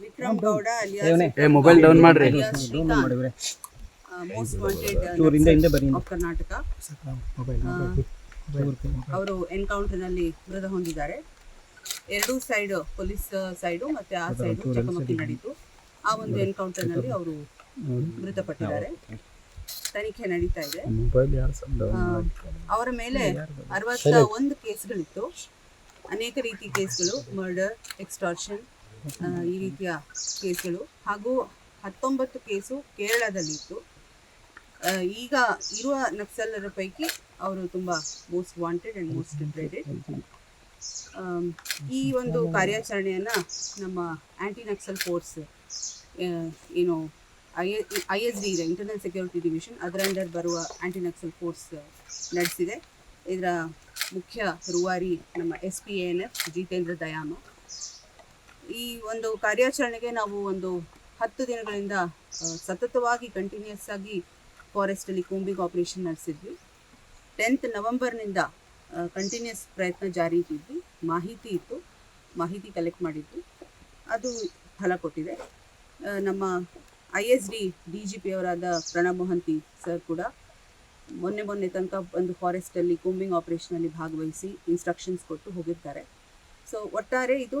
ವಿಕ್ರಮ್ ಗೌಡ ಏ mobile down ಮಾಡ್ರಿ. ಕರ್ನಾಟಕ. ಅವರು ಎನ್ಕೌಂಟರ್ನಲ್ಲಿ ಮೃತ ಹೊಂದಿದ್ದಾರೆ. ಎರಡು ಸೈಡ್ ಪೊಲೀಸ್ ಸೈಡು ಮತ್ತೆ ಆ ಸೈಡ್ ಚಕಮಕಿ ನಡೀತು. ಆ ಒಂದು ಎನ್ಕೌಂಟರ್ನಲ್ಲಿ ಅವರು ಮೃತಪಟ್ಟಿದ್ದಾರೆ. ತನಿಖೆ ನಡೀತಾ ಇದೆ. ಅವರ ಮೇಲೆ ಅರವತ್ತ ಒಂದು ಕೇಸ್ಗಳಿತ್ತು. ಅನೇಕ ರೀತಿ ಕೇಸ್ಗಳು ಮರ್ಡರ್ ಎಕ್ಸ್ಟಾರ್ಷನ್ ಈ ರೀತಿಯ ಕೇಸ್ಗಳು. ಹಾಗೂ ಹತ್ತೊಂಬತ್ತು ಕೇಸು ಕೇರಳದಲ್ಲಿತ್ತು. ಈಗ ಇರುವ ನಕ್ಸಲರ ಪೈಕಿ ಅವರು ತುಂಬ most wanted and most depredated ಈ ಒಂದು ಕಾರ್ಯಾಚರಣೆಯನ್ನು ನಮ್ಮ ಆ್ಯಂಟಿ ನಕ್ಸಲ್ ಫೋರ್ಸ್ ಏನು, ಐ ಐ ಎಸ್ ಡಿ ಇದೆ, ಇಂಟರ್ನಲ್ ಸೆಕ್ಯೂರಿಟಿ ಡಿವಿಷನ್, ಅದರ ಅಂಡರ್ ಬರುವ ಆ್ಯಂಟಿ ನಕ್ಸಲ್ ಫೋರ್ಸ್ ನಡೆಸಿದೆ. ಇದರ ಮುಖ್ಯ ರೂವಾರಿ ನಮ್ಮ S P N F, Jitendra Dayama ಈ ಒಂದು ಕಾರ್ಯಾಚರಣೆಗೆ ನಾವು ಒಂದು ಹತ್ತು ದಿನಗಳಿಂದ ಸತತವಾಗಿ ಕಂಟಿನ್ಯೂಸ್ ಆಗಿ ಫಾರೆಸ್ಟಲ್ಲಿ ಕೂಂಬಿಂಗ್ ಆಪರೇಷನ್ ನಡೆಸಿದ್ವಿ. ಟೆಂತ್ ನವೆಂಬರ್ನಿಂದ ಕಂಟಿನ್ಯೂಸ್ ಪ್ರಯತ್ನ ಜಾರಿ ಇಟ್ಟಿದ್ವಿ ಮಾಹಿತಿ ಇತ್ತು. ಮಾಹಿತಿ ಕಲೆಕ್ಟ್ ಮಾಡಿದ್ವಿ. ಅದು ಫಲ ಕೊಟ್ಟಿದೆ. ನಮ್ಮ I S D D G P ಅವರಾದ Pranab Mohanty sir ಕೂಡ ಮೊನ್ನೆ ಮೊನ್ನೆ ತನಕ ಒಂದು ಫಾರೆಸ್ಟಲ್ಲಿ ಕೂಂಬಿಂಗ್ ಆಪರೇಷನಲ್ಲಿ ಭಾಗವಹಿಸಿ ಇನ್ಸ್ಟ್ರಕ್ಷನ್ಸ್ ಕೊಟ್ಟು ಹೋಗಿರ್ತಾರೆ. ಸೊ ಒಟ್ಟಾರೆ ಇದು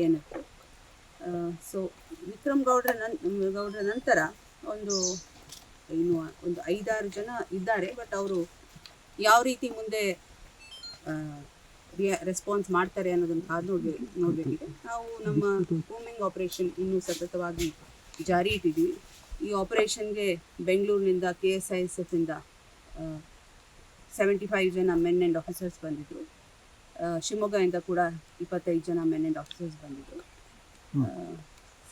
ಎಫ್ ಸೊ ವಿಕ್ರಮ್ ಗೌಡ್ರ ನನ್, ಗೌಡ್ರ ನಂತರ ಒಂದು ಏನು, ಒಂದು ಐದಾರು ಜನ ಇದ್ದಾರೆ ಬಟ್ ಅವರು ಯಾವ ರೀತಿ ಮುಂದೆ ರೆಸ್ಪಾನ್ಸ್ ಮಾಡ್ತಾರೆ ಅನ್ನೋದನ್ನು ಕಾದು ನೋಡ್ಬೇಕು ನೋಡಬೇಕಿದೆ. ನಾವು ನಮ್ಮ ಹೂಮಿಂಗ್ ಆಪರೇಷನ್ ಇನ್ನೂ ಸತತವಾಗಿ ಜಾರಿ ಇಟ್ಟಿದ್ದೀವಿ. ಈ ಆಪರೇಷನ್ಗೆ ಬೆಂಗಳೂರಿನಿಂದ ಕೆ ಎಸ್ ಐ ಎಸ್ ಎಫಿಂದ ಸೆವೆಂಟಿ ಫೈವ್ ಜನ ಮೆನ್ ಆ್ಯಂಡ್ ಆಫೀಸರ್ಸ್ ಬಂದಿದ್ದರು ಶಿವಮೊಗ್ಗದಿಂದ ಕೂಡ ಇಪ್ಪತ್ತೈದು ಜನ ಮೆನ್ ಡಾಕ್ಟರ್ಸ್ ಆಫೀಸರ್ಸ್ ಬಂದಿದ್ದರು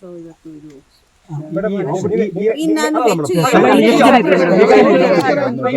ಸೊ ಇವತ್ತು ಇದು ಇನ್ನು ನಾನು ಹೆಚ್ಚು